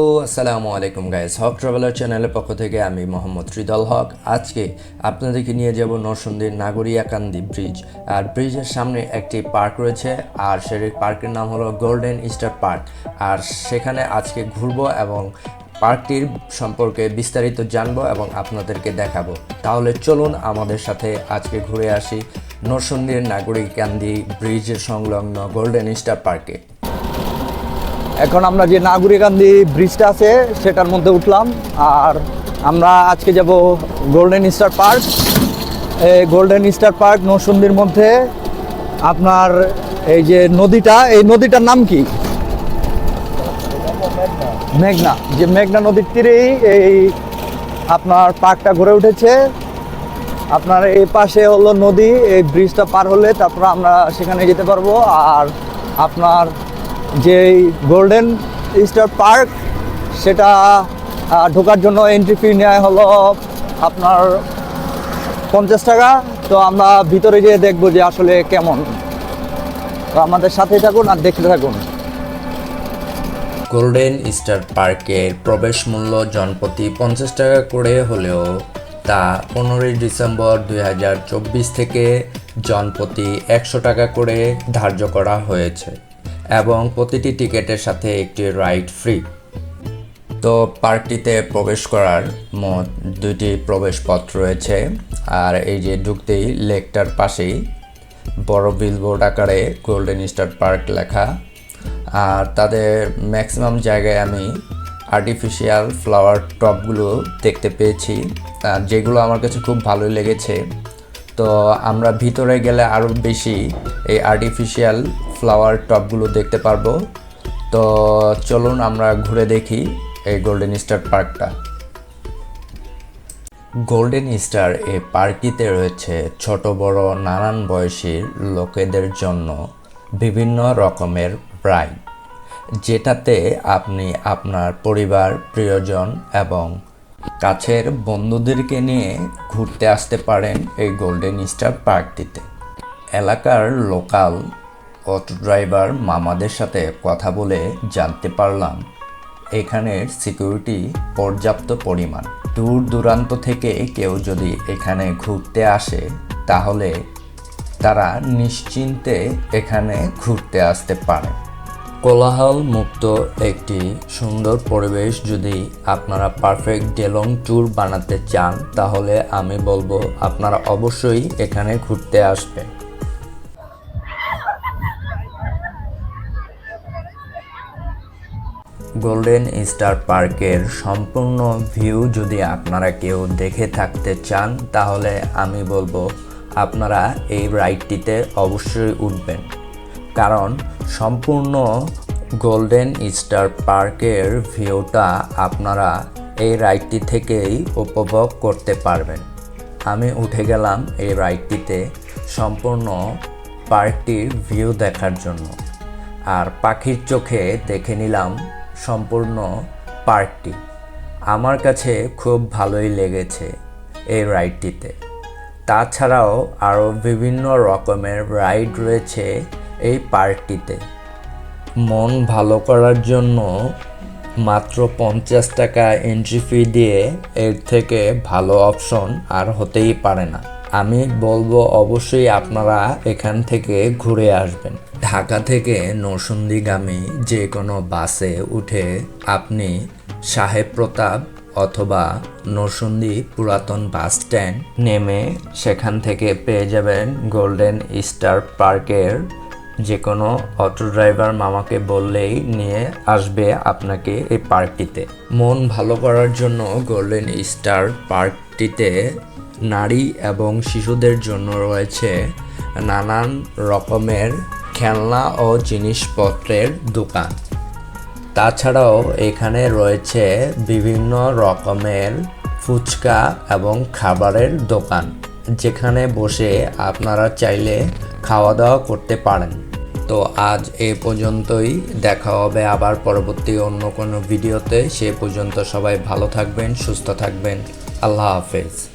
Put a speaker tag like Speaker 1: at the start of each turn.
Speaker 1: ও আসসালামু আলাইকুম গাইস হক ট্রাভেলার চ্যানেলের পক্ষ থেকে আমি মোহাম্মদ রিদল হক। আজকে আপনাদেরকে নিয়ে যাব নরসিংদীর নাগরিয়াকান্দি ব্রিজ আর ব্রিজের সামনে একটি পার্ক রয়েছে, আর সেই পার্কের নাম হলো গোল্ডেন স্টার পার্ক আর সেখানে আজকে ঘুরবো এবং পার্কটির সম্পর্কে বিস্তারিত জানব এবং আপনাদেরকে দেখাবো। তাহলে চলুন আমাদের সাথে আজকে ঘুরে আসি নরসিংদীর নাগরিকান্দি ব্রিজের সংলগ্ন গোল্ডেন স্টার পার্কে
Speaker 2: এখন আমরা যে নাগরিকান্দি ব্রিজটা আছে, সেটার মধ্যে উঠলাম। আর আমরা আজকে যাব গোল্ডেন স্টার পার্ক এই গোল্ডেন স্টার পার্ক নরসুন্দির মধ্যে আপনার এই যে নদীটা, এই নদীটার নাম কি? মেঘনা। যে মেঘনা নদীর তীরেই এই আপনার পার্কটা গড়ে উঠেছে। আপনার এই পাশে হলো নদী, এই ব্রিজটা পার হলে তারপর আমরা সেখানে যেতে পারব। আর আপনার যে গোল্ডেন স্টার পার্ক সেটা ঢোকার জন্য এন্ট্রি ফি নেওয়া হলো আপনার পঞ্চাশ টাকা। তো আমরা ভিতরে গিয়ে দেখব যে আসলে কেমন। তো আমাদের সাথে থাকুন আর দেখতে থাকুন।
Speaker 1: গোল্ডেন স্টার পার্কের প্রবেশ মূল্য জনপ্রতি পঞ্চাশ টাকা করে হলেও তা পনেরোই ডিসেম্বর দুই হাজার চব্বিশ থেকে জনপ্রতি একশো টাকা করে ধার্য করা হয়েছে। এবং প্রতিটি টিকেটের সাথে একটি রাইড ফ্রি তো পার্কটিতে প্রবেশ করার মোট দুইটি প্রবেশ পথ রয়েছে। আর এই যে ঢুকতেই লেকটার পাশেই বড় বিলবোর্ড আকারে গোল্ডেন স্টার পার্ক লেখা। আর তাদের ম্যাক্সিমাম জায়গায় আমি আর্টিফিশিয়াল ফ্লাওয়ার টপগুলো দেখতে পেয়েছি। আর যেগুলো আমার কাছে খুব ভালোই লেগেছে। তো আমরা ভিতরে গেলে আরও বেশি এই আর্টিফিশিয়াল ফ্লাওয়ার টপগুলো দেখতে পারব। তো চলুন আমরা ঘুরে দেখি এই গোল্ডেন স্টার পার্কটা গোল্ডেন স্টার এই পার্কটিতে রয়েছে ছোট, বড়, নানান বয়সী লোকেদের জন্য বিভিন্ন রকমের রাইড যেটাতে আপনি আপনার পরিবার, প্রিয়জন এবং কাছের বন্ধুদেরকে নিয়ে ঘুরতে আসতে পারেন এই গোল্ডেন স্টার পার্কটিতে এলাকার লোকাল অটো ড্রাইভার মামাদের সাথে কথা বলে জানতে পারলাম এখানের সিকিউরিটি পর্যাপ্ত পরিমাণ। দূর দূরান্ত থেকে কেউ যদি এখানে ঘুরতে আসে, তাহলে তারা নিশ্চিন্তে এখানে ঘুরতে আসতে পারে। কোলাহল মুক্ত একটি সুন্দর পরিবেশ যদি আপনারা পারফেক্ট ডেলং ট্যুর বানাতে চান, তাহলে আমি বলব আপনারা অবশ্যই এখানে ঘুরতে আসবেন গোল্ডেন স্টার পার্কের সম্পূর্ণ ভিউ যদি আপনারা কেউ দেখে থাকতে চান, তাহলে আমি বলব আপনারা এই রাইডটিতে অবশ্যই উঠবেন। কারণ সম্পূর্ণ গোল্ডেন স্টার পার্কের ভিউটা আপনারা এই রাইডটি থেকেই উপভোগ করতে পারবেন। আমি উঠে গেলাম এই রাইডটিতে সম্পূর্ণ পার্কটির ভিউ দেখার জন্য। আর পাখির চোখে দেখে নিলাম সম্পূর্ণ পার্কটি। আমার কাছে খুব ভালোই লেগেছে এই রাইডটিতে। তাছাড়াও আরও বিভিন্ন রকমের রাইড রয়েছে এই পার্কটিতে। মন ভালো করার জন্য মাত্র পঞ্চাশ টাকা এন্ট্রি ফি দিয়ে এর থেকে ভালো অপশন আর হতেই পারে না। আমি বলব অবশ্যই আপনারা এখান থেকে ঘুরে আসবেন। ঢাকা থেকে নরসিংদীগামী যে কোনো বাসে উঠে আপনি সাহেব প্রতাপ অথবা নরসিংদী পুরাতন বাস স্ট্যান্ড নেমে সেখান থেকে পেয়ে যাবেন গোল্ডেন স্টার পার্কের যে কোনো অটো ড্রাইভার মামাকে বললেই নিয়ে আসবে আপনাকে এই পার্কটিতে। মন ভালো করার জন্য গোল্ডেন স্টার পার্কটিতে নারী এবং শিশুদের জন্য রয়েছে নানান রকমের খেলনা ও জিনিসপত্রের দোকান। তাছাড়াও এখানে রয়েছে বিভিন্ন রকমের ফুচকা এবং খাবারের দোকান, যেখানে বসে আপনারা চাইলে খাওয়া দাওয়া করতে পারেন। তো আজ এ পর্যন্তই, দেখা হবে আবার পরবর্তী অন্য কোনো ভিডিওতে। সে পর্যন্ত সবাই ভালো থাকবেন, সুস্থ থাকবেন। আল্লাহ হাফেজ।